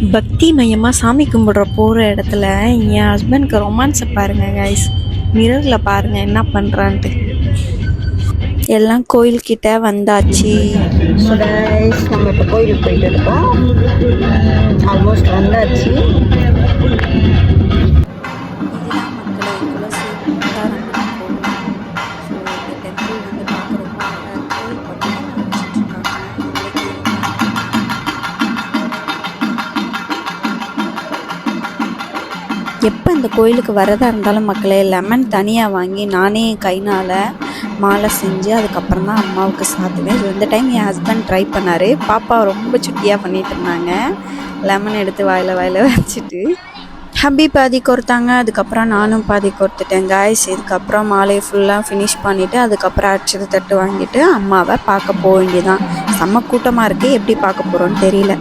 பக்தி மயமாக சாமி கும்பிட்ற போகிற இடத்துல என் ஹஸ்பண்ட்க்கு ரொமான்ஸை பாருங்கள் கைஸ் மிரரில் பாருங்கள் என்ன பண்ணுறான்ட்டு எல்லாம் கோயில்கிட்ட வந்தாச்சு. நம்ம இப்போ கோயிலுக்கு போயிட்டு இருக்கோம். ஆல்மோஸ்ட் வந்தாச்சு. எப்போ இந்த கோயிலுக்கு வரதா இருந்தாலும் மக்களே லெமன் தனியாக வாங்கி நானே கைனால் மாலை செஞ்சு அதுக்கப்புறம் தான் அம்மாவுக்கு சாத்துவேன். இது இந்த டைம் என் ஹஸ்பண்ட் ட்ரை பண்ணார். பாப்பா ரொம்ப சுட்டியாக பண்ணிட்டு இருந்தாங்க. லெமன் எடுத்து வாயில் வாயில் வச்சுட்டு. ஹப்பி பாதி கொடுத்தாங்க அதுக்கப்புறம் நானும் பாதி கொடுத்துட்டேன் காய்ஸ் இதுக்கப்புறம் மாலையை ஃபுல்லாக ஃபினிஷ் பண்ணிவிட்டு அதுக்கப்புறம் அடிச்சது தட்டு வாங்கிட்டு அம்மாவை பார்க்க போக வேண்டியதான் செம்ம கூட்டமாக இருக்குது எப்படி பார்க்க போகிறோன்னு தெரியல.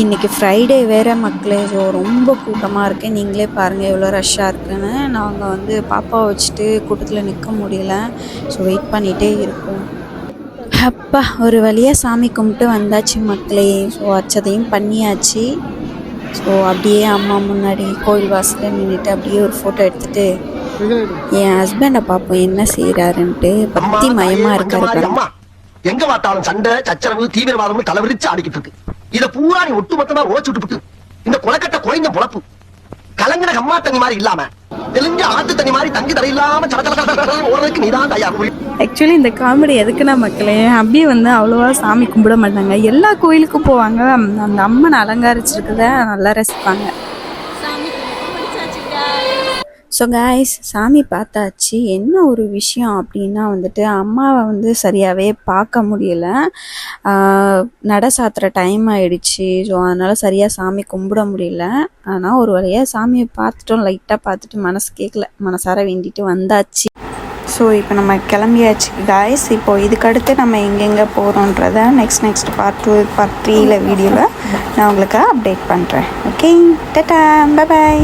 இன்றைக்கி ஃப்ரைடே வேறு மக்களே. ஸோ ரொம்ப கூட்டமாக இருக்குது நீங்களே பாருங்கள் எவ்வளோ ரஷ்ஷாக இருக்குன்னு. நாங்கள் வந்து பாப்பாவை வச்சுட்டு கூட்டத்தில் நிற்க முடியல. ஸோ வெயிட் பண்ணிகிட்டே இருக்கோம். அப்பா ஒரு வழியாக சாமி கும்பிட்டு வந்தாச்சு மக்களே. ஸோ அச்சதையும் பண்ணியாச்சு. ஸோ அப்படியே அம்மா முன்னாடி கோயில் வாசலில் நின்றுட்டு அப்படியே ஒரு ஃபோட்டோ எடுத்துகிட்டு என் ஹஸ்பண்டை பார்ப்போம் என்ன செய்கிறாருன்ட்டு பக்தி மயமாக இருக்காரு எங்க பார்த்தாலும் சண்டை சச்சரவு தீவிரவாதம் தலைவிரிச்சு ஆடிக்கிட்டு இருக்கு. இத பூரா நீ ஒட்டுமொத்தமா ஓச்சு விட்டு இந்த குளக்கட்ட குறைந்த பொழப்பு. கலங்கின கம்மா தண்ணி மாதிரி இல்லாம தெளிஞ்ச ஆத்து தண்ணி மாதிரி தங்கி தடை இல்லாம ஓடுறதுக்கு நீதான் தயார். ஆக்சுவலி இந்த காமெடி எதுக்குன்னா மக்களே அப்படியே வந்து அவ்வளோவா சாமி கும்பிட மாட்டாங்க. எல்லா கோயிலுக்கும் போவாங்க. அந்த அம்மனை அலங்கரிச்சிருக்கத நல்லா ரசிப்பாங்க. ஸோ காய்ஸ் சாமி பார்த்தாச்சு. என்ன ஒரு விஷயம் அப்படின்னா வந்துட்டு அம்மாவை வந்து சரியாகவே பார்க்க முடியல. நட சாத்துற டைம் ஆயிடுச்சு. ஸோ அதனால் சரியாக சாமி கும்பிட முடியல. ஆனால் ஒரு வழியாக சாமியை பார்த்துட்டோம். லைட்டாக பார்த்துட்டு மனசு கேட்கல மனசார வேண்டிட்டு வந்தாச்சு. ஸோ இப்போ நம்ம கிளம்பியாச்சு. காய்ஸ் இப்போ இதுக்கடுத்து நம்ம எங்கெங்கே போகிறோன்றத next next part two part த்ரீல வீடியோவில் நான் உங்களுக்கு அப்டேட் பண்ணுறேன் ஓகே டட்டா பாய்